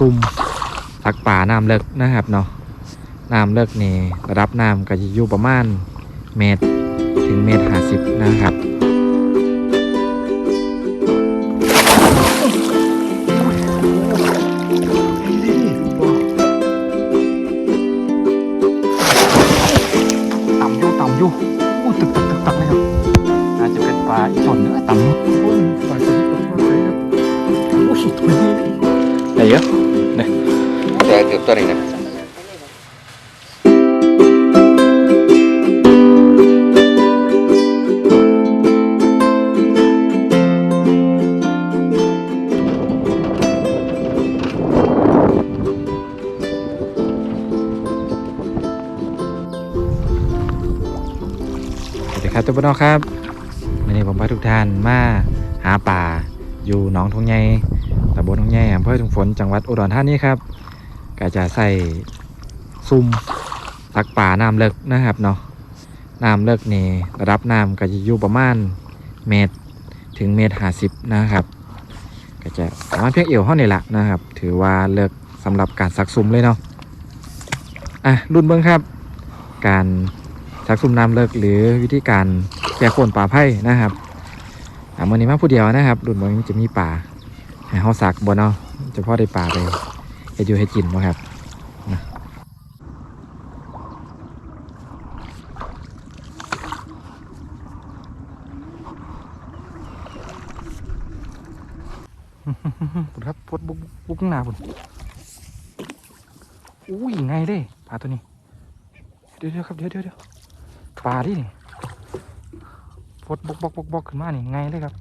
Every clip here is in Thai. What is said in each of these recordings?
ซุ่มทักป่าน้ำเลิกนะครับเนาะน้ำเลิกนี่ระดับน้ำก็จะอยู่ประมาณเมตรถึงเมตรห้าสิบนะครับ สวัสดีครับทุกคนครับวันนี้ผมพาทุกท่านมาหาป่า อยู่หนองทงใหญ่ตำบลทงใหญ่อำเภอถุงฝนจังหวัดอุดรธานีครับก็จะใส่ซุ่มตักป่าน้ำเลิกนะครับเนาะน้ำเลิกนี่ระดับน้ำก็จะอยู่ประมาณเมตรถึงเมตรห้าสิบนะครับ ก็จะประมาณเพียงเอวเท่านี้แหละนะครับ ถือว่าเลิกสำหรับการสักซุ่มเลยเนาะอะรุ่นเบิ้งครับ การ สักซุ่มน้ำเลิกหรือวิธีการแก้โคนป่าไผ่นะครับอะมื่อนี้มาผู้เดียวนะครับรุ่นเบิ้จะมีป่าให้เฮาสักบนเนาะจะพ่อได้ป่าไปเฮ็ดอยู่เฮ็ดกินบ่ครับนะครับพดบุกบุกข้างหน้าปุ่นอุ้ยไงเลยปลาตัวนี้ เดี๋ยวเดี๋ยวครับ เดี๋ยวเดี๋ยว ปลาดินี่พดบกบกบกบกขึ้นมานี่ไงเลยครับ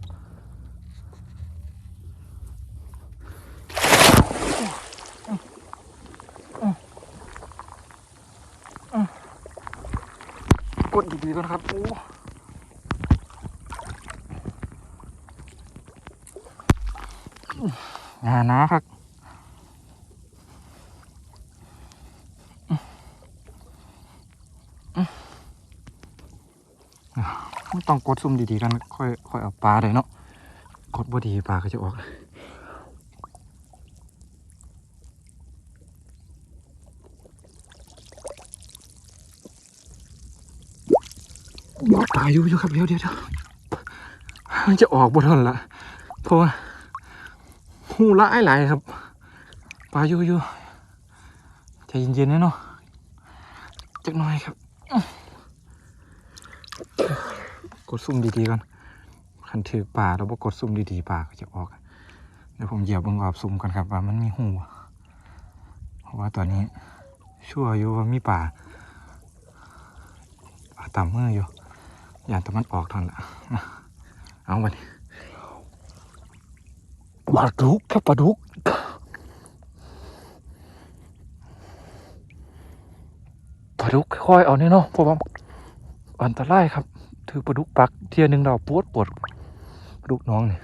กดดีๆก่อนครับโอ้งานะครับ ต้องกดซุ่มดีๆกันค่อยค่อยเอาปลาได้เนาะกดบ่ดีปลาก็จะออกปลาอยู่อยู่ครับเดี๋ยวเดี๋ยวเดี๋ยวมันจะออกบ่ทันละเพราะว่าหูละไอ้หลายครับปลาอยู่อยู่ใจเย็นๆนะเนาะจักหน่อยครับ กด ซุ่มดีๆก่อนคันถือป่าแล้วบ่กดซุ่มดีๆป่าก็จะออกเดี๋ยวผมเหยียบเบิ่งรอบซุ่มกันครับว่ามันมีหูเพราะว่าตอนนี้ชั่วอยู่ว่ามีป่าป่าต่ำมืออยู่อย่างแต่มันออกทอนละเอาวันนี้ปลาดุกครับปลาดุกปลาดุกค่อยๆเอาเนี่ยเนาะเพราะว่าอันตรายครับ ถือปลาดุกปักเทียหนึ่งเราปวดปวดปลาดุกน้องเนี่ย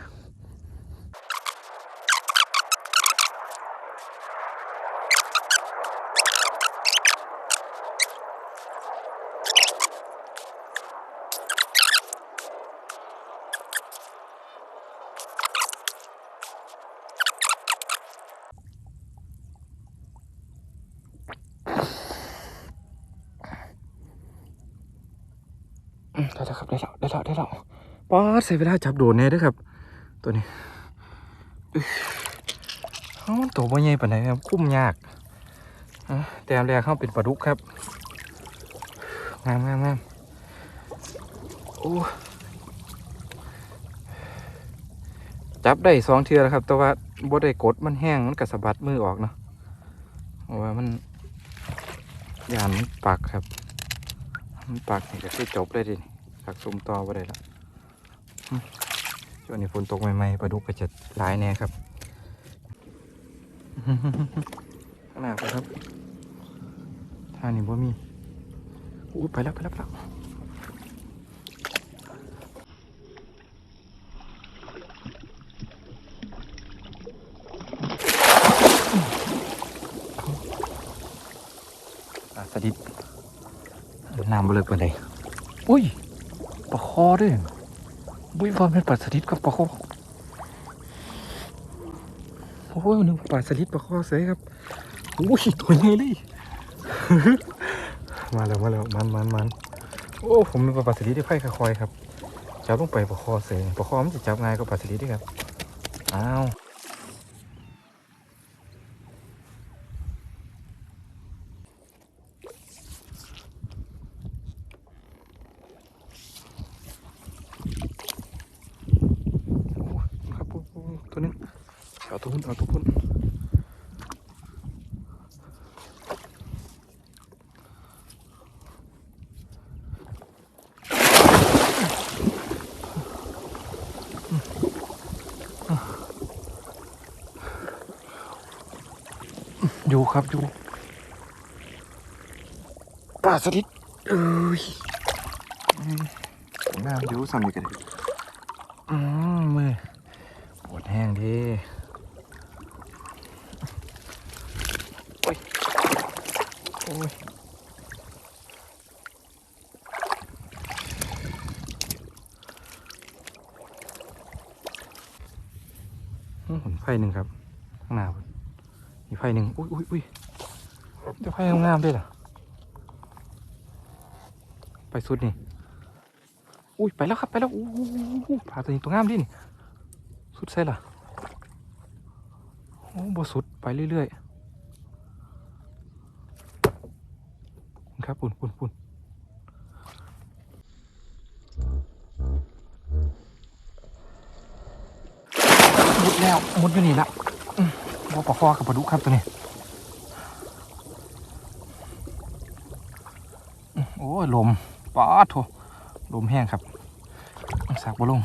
ได้แล้วครับได้แล้วได้แล้วได้แล้วป๊อดใส่เวลาจับโดนแน่ด้วยครับ ตัวนี้เอ้ามันตัวบ่ใหญ่ปานไหนครับคุ้มยากอะแต่แรกเข้าเป็นปลาดุกครับงามงามงามโอ้จับได้สองเทือแล้วครับ แต่ว่าบ่ได้กดมันแห้งมันกระสะบัดมือออกเนาะว่ามันยานมันปักครับ มันปากนี่ก็คือจบเลยดิ สักซุมต่อไปได้ละช่วงนี้ฝนตกใหม่ๆปลาดุกก็จะหลายแน่ครับข้างหน้าไปครับทางนี้บ่มีอู้ไปแล้วไปแล้วไปแล้วสดิดน้ำบ่เลยปานใดอุ้ย อด้วยบุ้ยว่าเป็นปลาสลิดกับปลาคอโอ้หนึกว่งปลาสลิดปลาคอเสยครับโอ้ยตัวใหญ่เลยมาแล้วมาแล้วมันมันมันโอ้ผมนึกว่าปลาสลิดที่ไพ่คอยครับจับลงไปปลาคอเสยปลาคอมันจะจับง่ายกว่าปลาสลิดด้วยครับอ้าวโอ้ยครับโอ้โหตัวนึง เอาตัวพุ่นเอาตัวพุ่นอยู่ครับอยู่ปลาสลิดเอ้ยอืมน้ำอยู่ซ้ำอีกกันมมือปวดแห้งดี โอ้ยโอ้ยอืมหุ่นไฟหนึ่งครับ ข้างหน้ามีไฟหนึ่งอุ้ยอุ้ยอุ้ยเดี๋ยวไฟงามด้วยเหรอไปสุดนี่อุ้ยไปแล้วครับไปแล้วอู้หูปลาตัวนี้ตัวงามดินี่สุดใช่หรอโอ้บ่สุดไปเรื่อยๆ ครับปุ่นปุ่นปุ่นมุดแล้วมุดอยู่นี่ละอืมบ่ปลาคอกับปลาดุครับตัวนี้โอ้ยลมปาดโถลมแห้งครับสักบ่ลง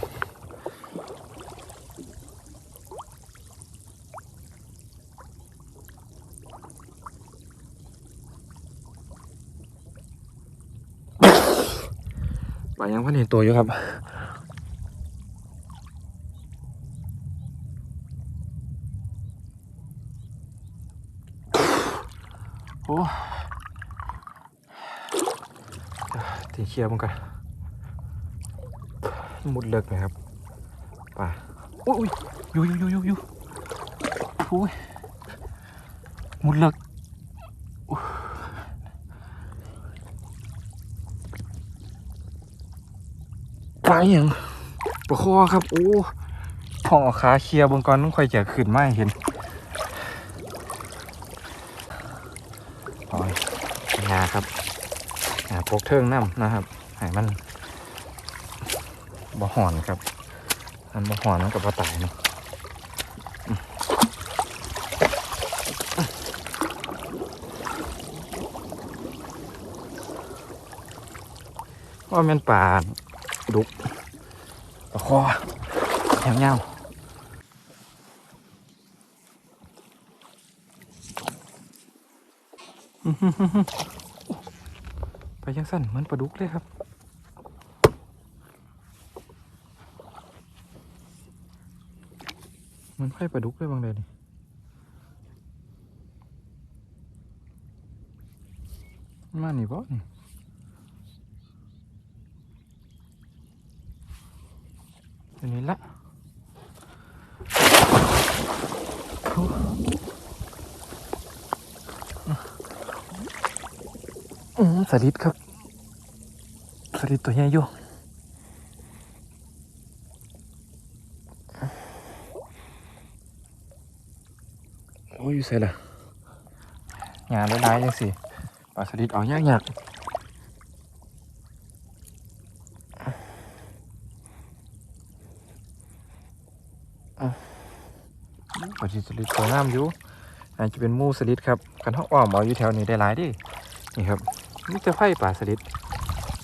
ปลายังพันเห็น ตัวอยู่ครับโอ้ตีเคลียร์มันกันมุดเลิกไหมครับป่าอุ้ยอุ้ยอยู่อยู่อยู่อยู่โอ้ยมุดเลิกอุ๊ย ปลาอหย่างปลาคอครับ โอ้พองเอาขาเคลียร์บนก่อนต้องค่อยจะขึ้นมาให้เห็นโอ้ยงาครับงาพกเทิงน้ำนะครับให้มันบ่หอนครับอันบ่หอนมันกับบ่ตายเนาะอืมว่าแมันป่าดุกปลา คอแถวเงาไปยังสั้นเหมือนปลาดุกเลยครับ มันไข่ปลาดุกเลยบางเดยนี่มันมานี่บ่นี่ ตัวนี้ละโอ้อืมสลิดครับ สลิดตัวใหญ่อยู่โอ้ยอยู่ใส่ละงานร้ายๆยังสิปลาสลิดเอายากยากปลาสลิดตัวงามอยู่อาจจะเป็นมูสลิดครับกันท้องอ้อมเอาอยู่แถวนี้ได้หลายดินี่ครับนี่จะไฟปลาสลิด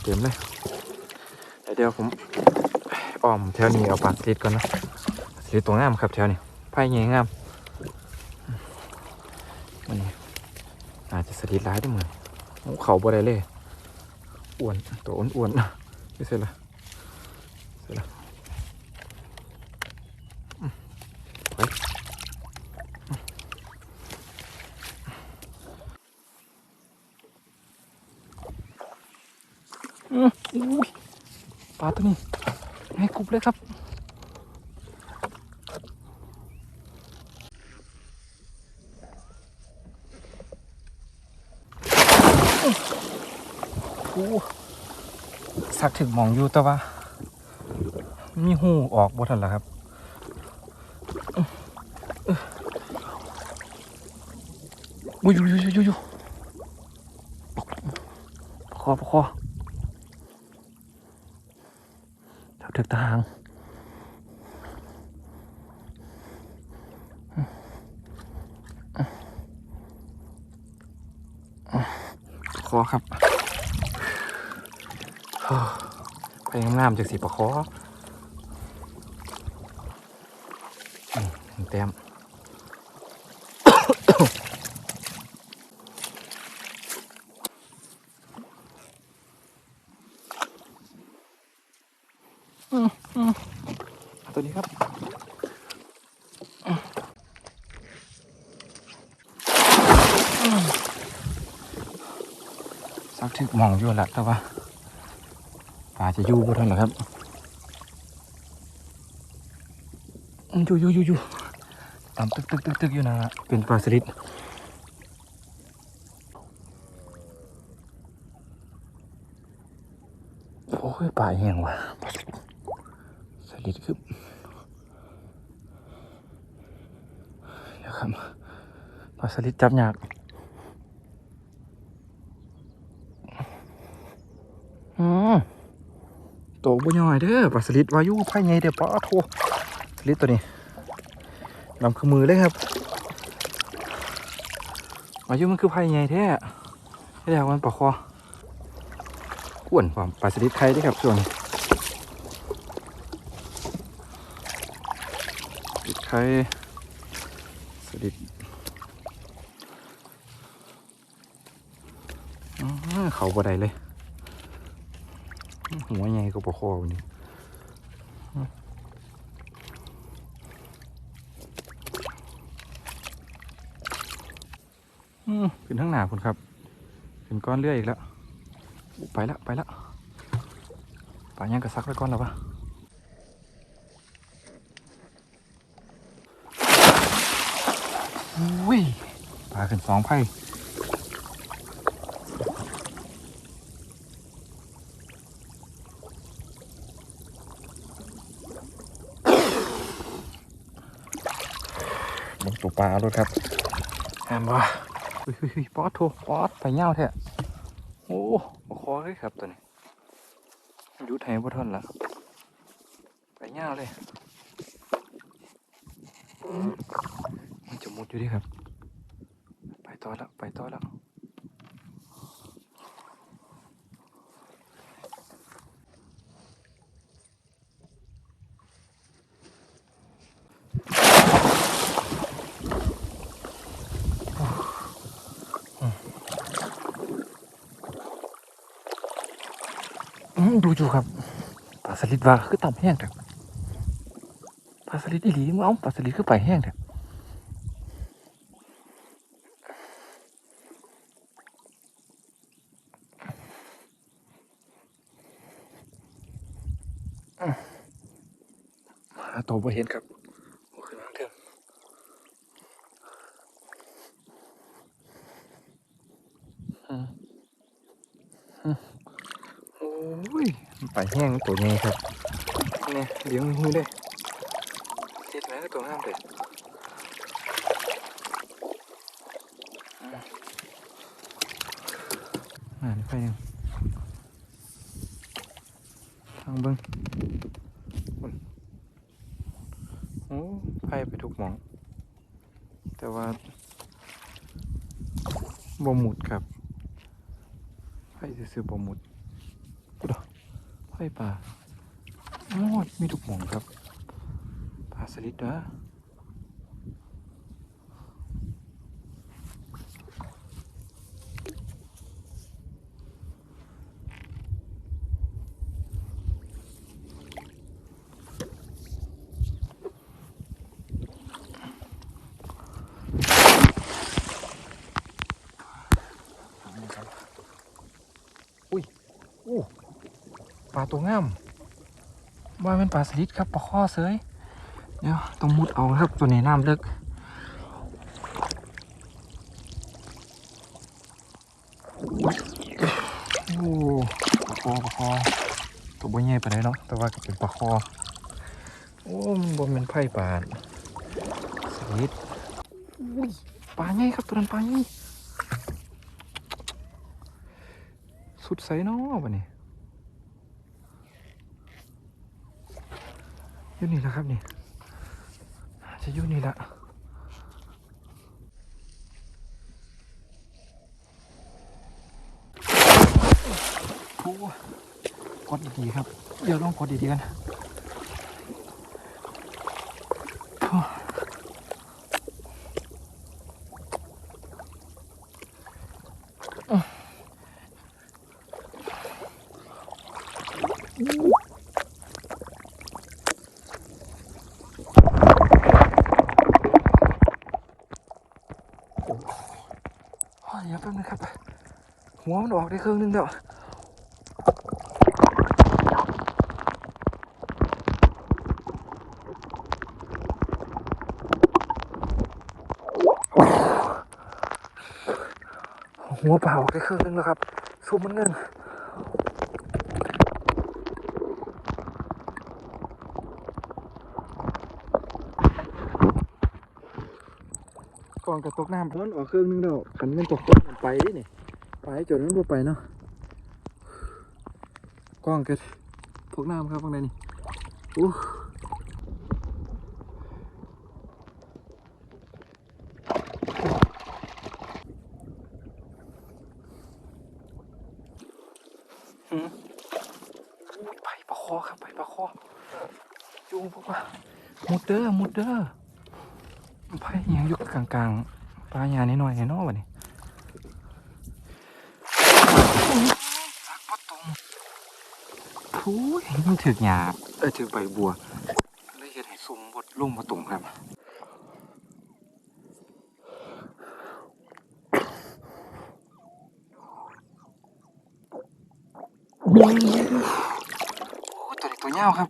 เต็มเลยเดี๋ยวผมอ้อมแถวนี้เอาปลาสลิดก่อนนะสลิดตัวงามครับแถวนี้ไฟใหญ่งามมันนี่อาจจะสลิดร้ายได้เหมือนเขาบ่ได้เลยอ้วนตัวอ้วนๆไม่เสร็จละ ปลาตัวนี้ให้กรุบเลยครับ สักถึงมองอยู่แต่ว่า มีหูออกบ่ทันแล้วครับอยอยู่อยู่อยู่อยู่ประคอปอ จับถึกตาหางประคอครับไปงามๆจากสีปะคอเต็ม อืมอืมเอาตัวนี้ครับอืมอืมสักถึกห มองอยู่ละแต่ว่าป่าจะยู่บ่ทันหรอครับอยู่อยู่อยู่อยู่ตามตึกตึกตึกตึกอยู่นะเป็นปลาสลิดโอ้ยปลาแห้งว่ะสลิดคือเดี๋ยวครับปลาสลิดจับยากอืมโต บ่ย่อยเด้อปลาสลิดวายุไผ่ใหญ่เด้อปลาโทสลิดตัวนี้ลำคือมือเลยครับอายุมันคือไผ่ใหญ่แท้ไม่ได้มันปลาคออ้วนความปลาสลิดไทยด้วยครับส่วนสลิดไทยสลิดอื้อหือเขาบ่ได้เลย หัวใหญ่ก็ปลาคอวันนี้อืมขึ้นทั้งหนาคุณครับขึ้นก้อนเลื่อยอีกแล้วไปแล้วไปแล้วป่ายังกระซักไว้ก้อนแล้วปะอุ้ยปลาขึ้นสองไผ่ลงตัว ปลาด้วยครับแอมวะเฮ้ยเฮ้ยเฮ้ยป๊อดโทป๊อดไปเง่าแท้โอ้บคอเลยครับตัวนี้ยุดแทยบ่ทนละไปเง่าเลยมันจะมุดอยู่ดิครับ ไปต่อแล้วไปต่อแล้วอืม ดูอยู่ครับปลาสลิดว่าคือต่ำแห้งแต่ปลาสลิดอีหลีมึงเอาปลาสลิดคือไปแห้งแต่หาตัวบ่เห็นครับโอ้ขึ้นมาเถอะอืมอืมโอ้ ยมันไปแห้งตัวใหญ่ครับเนี่ยเลี้ยงมือเลยติดไหมก็ตัวงามเลยอืมอ่านี่ไปยังทางเบิ้งอุ่นโอ้ไปไปทุกหมอง แต่ว่าบ่หมุดครับไปซื้อๆบ่หมุดกูดอก ไฟป่าโอ้ไมีทุกหมองครับปลาสลิดนะอุ้ ตัวงามว่าเป็นปลาสลิดครับปลาข้อเสยเดี๋ยวต้องมุดเอาครับตัวนี้น้ำเลิกอุ๊ยคอปลาคอตัวบ่ใหญ่ปานเนาะแต่ว่าก็เป็นปลาคอโอ้มันบ่แม่นไผ่ปานสลิดอุ้ยปลาใหญ่ครับตัวนั้นปลาใหญ่สุดใสเนาะบัดนี้ ยู่นี่แหละครับนี่จะยู่นี่ละโอ้กดดีๆครับ เดี๋ยวลองกดดีๆกันโอ้ยเดี๋ยวแป๊บนึงครับ หัวมันออกได้ครึ่งนึงแล้วหัวเปล่าออกได้ครึ่งนึงแล้วครับซุปมันเงินก่อนกระตกน้ำมันออกครึ่งนึงแล้วขันมันตกต้นมันไปดินี่ ไปจนมันบ่ไปเนาะกล้องเกระตกน้ำครับข้างในนี่อู้หืมอู้ไปปลาคอครับไปปลาคอจูงพวกว่ามุดเด้อมุดเด้อไปยังอยู่กลางๆปลาหยานิดหน่อยๆเนาะวะนี่ สักปะตรง ทูยมันถือกหยาบเออถือกใบบัวเลยเห็นให้ซุ่มบดลุ่มมาตุ่มครับโอ้ยตัวนี้ตัวเงาวครับ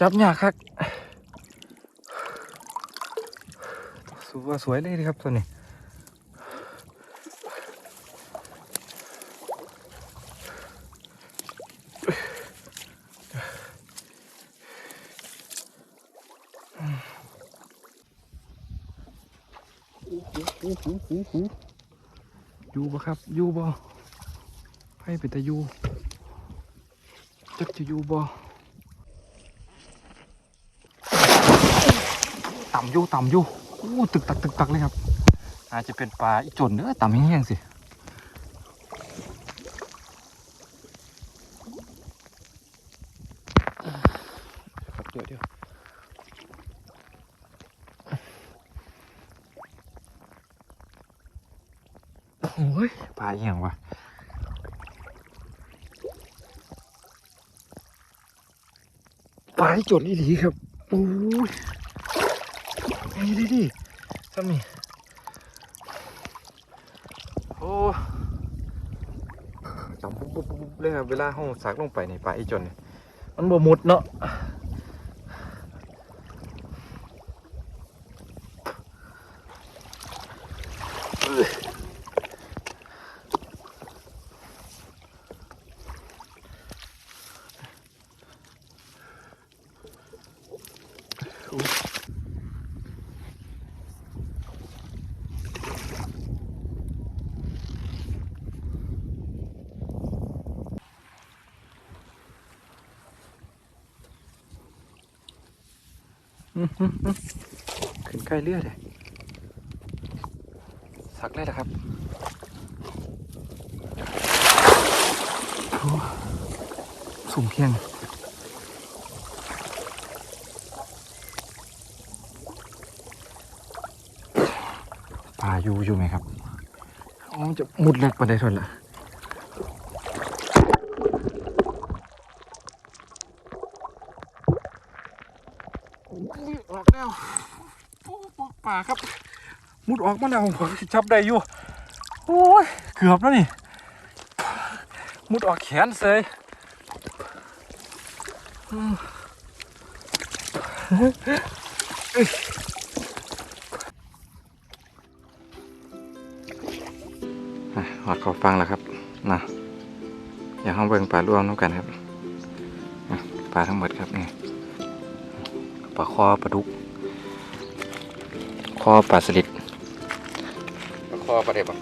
จับหยาครับสวยสวยเลยครับตัวนี้ อยู่บ่ครับ อยู่บ่ไพ่เป็นตะยูจักจะอยู่บ่ต่ำอยู่ต่ำอยู่อู้ตึกตักตึกตักเลยครับอาจจะเป็นปลาอีจนเด้อต่ำแห้งๆสิครับเดี๋ยวเดี๋ยว โอยปลาอหย่างวะปลาจดอีหลีครับโอ้ยนี่ดิดิซ้ำนี่โอ้จำปุ๊บปุ๊บปุ๊บเลยครับเวลาห้องสักลงไปในปลาอีจนเนี่ยมันบ่มุดเนาะ ขึ้นใกล้เลือดเลยสักเลยนะครับสุ่มเพียงปลาอยู่อยู่ไหมครับอ๋อจะมุดเล็กไปได้ทนละ ออกแล้วโอ้ปปลาครับ มุดออกมาแล้วผมจับได้อยู่โอ้ยเกือบแล้วนี่ มุดออกแขนเสยอืมเอ้ยหอดเขาฟังแล้วครับนะอยากห้องเบิ่งปลารวมน้ำกันครับอะปลาทั้งหมดครับนี่ปลาคอปลาดุก อปลาสลิดปลาคอปลาเด็บอะ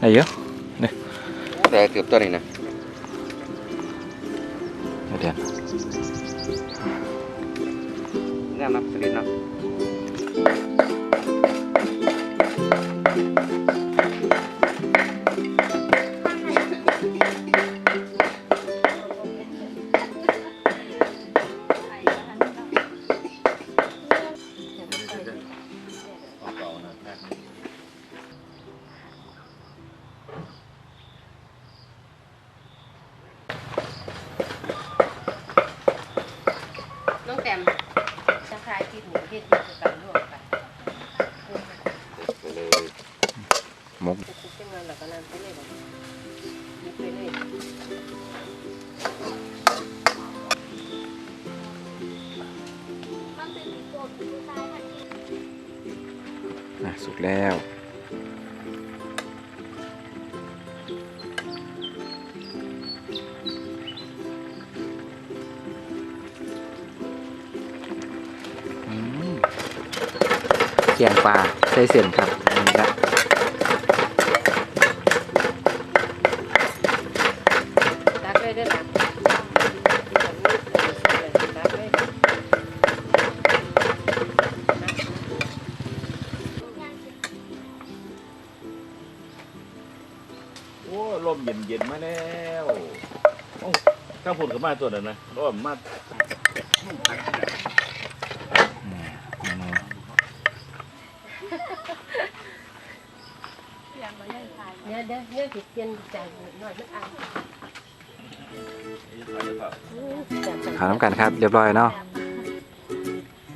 ได้เยอะแต่เกือบตัวนี้นะเดี๋ยวเดี๋ยวแน่นอนสลิดเนาะ นะสุกแล้วอืมเกียงปลาใส่เส้นครับ โอ้ลมเย็นเย็นมาแล้วโอ้ถ้าผลก็มาตัวนั้นนะร้อนมากอืมอืมเนี่ยเด้อเนี่ยสิเปลี่ยนจานหน่อยมันอ่านขาวน้ำกันครับ เรียบร้อยเนาะ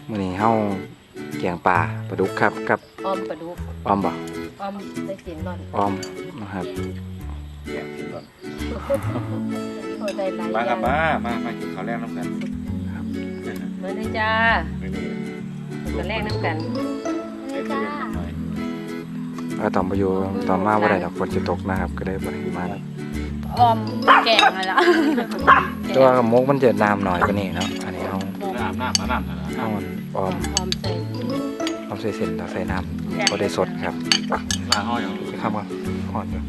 มื้อนี้เฮาเกียงปลาปลาดุกครับกับออมปลาดุกออมบ่ออมใส่สินร่อนออมนะครับ แกกินก่อนโอ้ได้หลายมาครัย่าบงมามามากินข้าวแรกน้ำกันมาเลยจ้าไม่นี่มาแรกน้ำกันเด็ดเด็ดหน่อยก็ต้องไปอยู่ตอนมาบ่ได้ดอกฝนสิตกนะครับ ก็ได้บ่ได้มาออมแกงมาแล้วตัวกับมกมันจะน้ำหน่อยกว่านี้เนาะอันนี้เฮาน้ำน้ำมาน้ำนะเฮาออมออมใส่เอาใส่เส้นแล้วใส่น้ำบ่ได้สดครับลาห้อยอย่างคำว่าอ่อนอยู่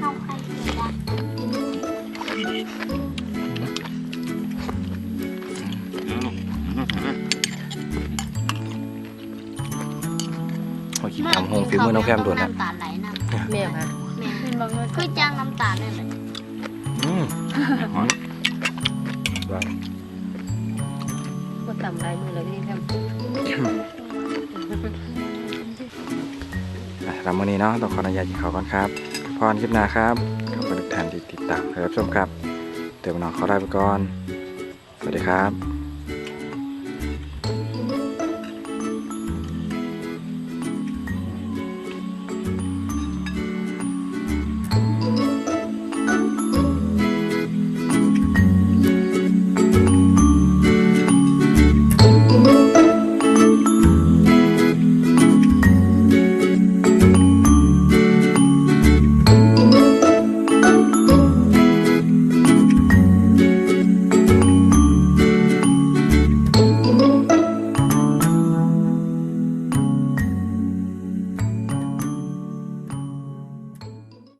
เข้าใครกินได้เอากินตำหงฝีมือน้องแพมด่วนนะน้ำตาไหลน้ำแม่ค่ะแม่คือจ้างน้ำตาลได้เลยอืมก็ตำลายมือเลยนี่แม่อะแล้วมื้อนี้เนาะต้องขออนุญาตกินข้าวก่อนครับพ รคลิปหน้าครับขอบคุณทุกท่านที่ติดตามรับชมครับเดี๋ยวน้องขอลาไปก่อน สวัสดีครับ